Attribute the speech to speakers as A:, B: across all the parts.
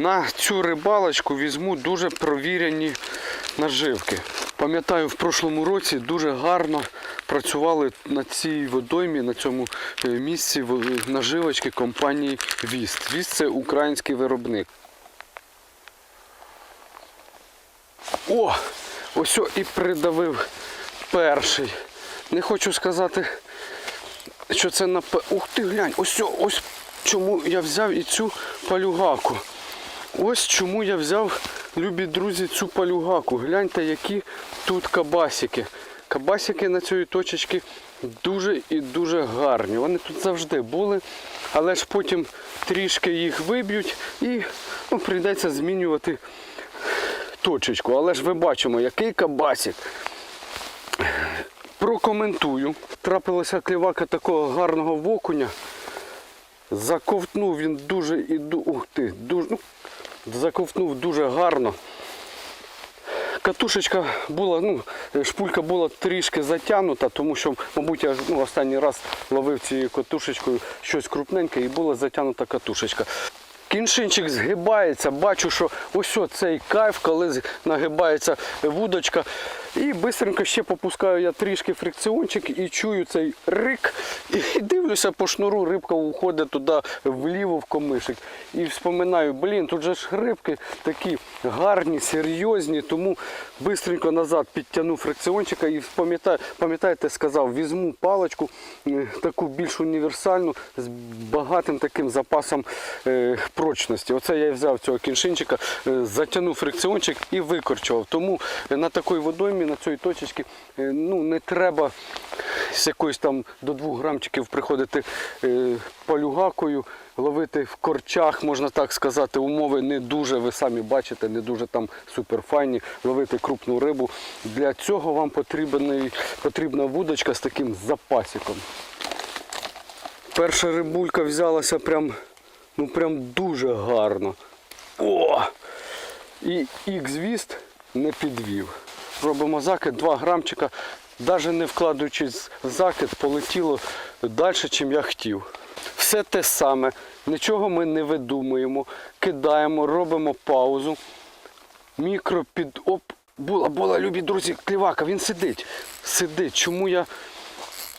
A: На цю рибалочку візьму дуже провірені наживки. Пам'ятаю, в прошлому році дуже гарно працювали на цій водоймі, на цьому е, місці наживочки компанії Віст. Віст це український виробник. О! Ось і придавив перший. Не хочу сказати, що це на Ух ти, глянь, ось ось чому я взяв і цю палюгаку. Ось чому я взяв, любі друзі, цю палюгаку. Гляньте, які тут кабасики. Кабасики на цій точечці дуже і дуже гарні. Вони тут завжди були, але ж потім трішки їх виб'ють і ну, прийдеться змінювати точечку. Але ж ви бачимо, який кабасик. Прокоментую. Трапилася клівака такого гарного вокуня. Заковтнув він дуже і ду... Ух ти, дуже, ну, заковтнув дуже гарно. Катушечка була, ну, шпулька була трішки затягнута, тому що, мабуть, я ну, останній раз ловив цією катушечкою щось крупненьке і була затягнута катушечка. Кіншинчик згибається, бачу, що ось цей кайф, коли нагибається вудочка. І швидко ще попускаю я трішки фрикціончик і чую цей рик. І дивлюся по шнуру, рибка уходить туди вліво в комишик. І вспоминаю, блін, тут же ж рибки такі гарні, серйозні, тому швидко назад підтягнув фрикціончика і пам'ятаю, пам'ятаєте, сказав, візьму паличку, е, таку більш універсальну, з багатим таким запасом е, прочності. Оце я взяв цього кіншинчика, е, затягнув фрикціончик і викорчував. Тому на такій водоймі, на цій точці, е, ну, не треба з якоїсь там до 2 грамчиків приходити е, полюгакою, ловити в корчах, можна так сказати, умови не дуже, ви самі бачите, не дуже там суперфайні, ловити крупну рибу. Для цього вам потрібна, вудочка з таким запасиком. Перша рибулька взялася прям, ну прям дуже гарно. О! І ікс-віст не підвів. Робимо закид 2 грамчика, навіть не вкладаючись в закид, полетіло далі, чим я хотів. Все те саме, нічого ми не видумуємо, кидаємо, робимо паузу. Мікро під. Оп! Була, була, любі друзі, клівака, він сидить. Сидить. Чому я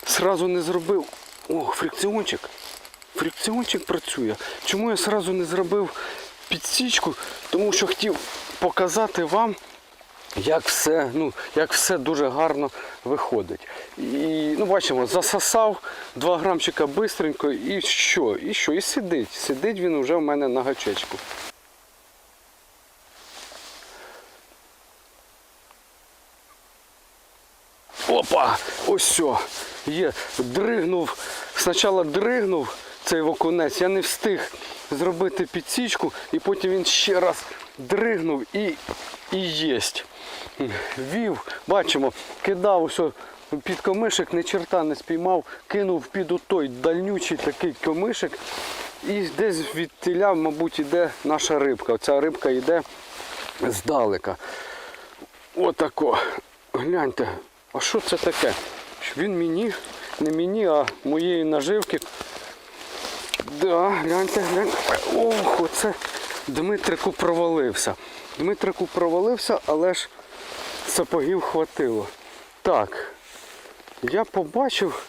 A: сразу не зробив. О, фрикціончик. Фрикціончик працює. Чому я сразу не зробив підсічку? Тому що хотів показати вам, як все, ну, як все дуже гарно виходить. І ну, бачимо, засосав 2 грамчика бистренько і що? І що? І сидить. Сидить він вже в мене на гачечку. Опа! Ось все. Є. Дригнув. Спочатку дригнув цей окунець. Я не встиг зробити підсічку, і потім він ще раз дригнув і, і єсть. Вів, бачимо, кидав усе під комишик, ні черта не спіймав, кинув під той дальнючий такий комишик. І десь від тіля, мабуть, іде наша рибка. Ця рибка йде здалека. Отако. Гляньте, а що це таке? Він мені, не мені, а моєї наживки. Да, гляньте, гляньте. Ох, оце Дмитрику провалився. Дмитрику провалився, але ж сапогів хватило. Так, я побачив.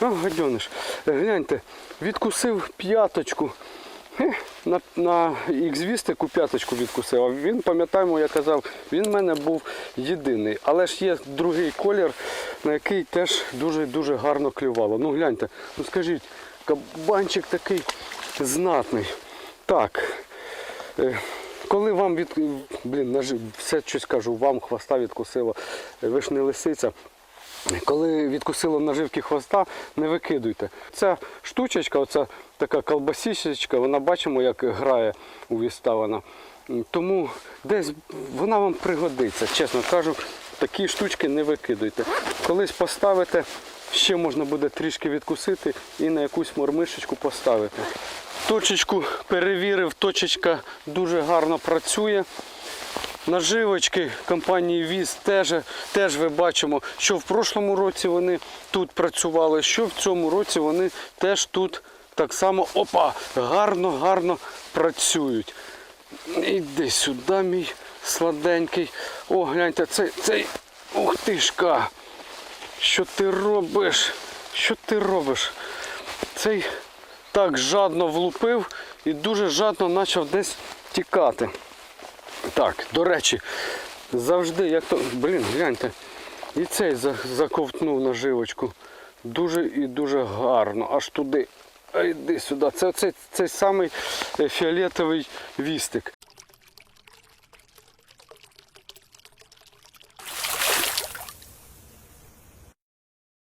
A: А, гадьониш. Гляньте, відкусив п'яточку. На, на ікс-вістику п'яточку відкусив. А він, пам'ятаємо, я казав, він в мене був єдиний. Але ж є другий колір, на який теж дуже-дуже гарно клювало. Ну гляньте, ну скажіть, кабанчик такий знатний. Так. е, Коли вам від. Блін, все щось кажу, вам хвоста відкусило, е, ви ж не лисиця. Коли відкусило наживки хвоста, не викидуйте. Ця штучечка, оця така колбасічечка, вона бачимо, як грає у. М, Тому десь вона вам пригодиться, чесно кажу, такі штучки не викидуйте. Колись поставите, ще можна буде трішки відкусити і на якусь мормишечку поставити. Точечку перевірив, точечка дуже гарно працює. Наживочки компанії ВІЗ теж, теж ви бачимо, що в прошлому році вони тут працювали, що в цьому році вони теж тут так само опа, гарно, гарно працюють. Іди сюди, мій сладенький. О, гляньте, цей, цей. Ух ти шка. Що ти робиш? Що ти робиш? Цей так жадно влупив і дуже жадно почав десь тікати. Так, до речі, завжди, як то. Блін, гляньте. І цей заковтнув наживочку. Дуже і дуже гарно. Аж туди. А йди сюди. Це цей, самий е, фіолетовий вістик.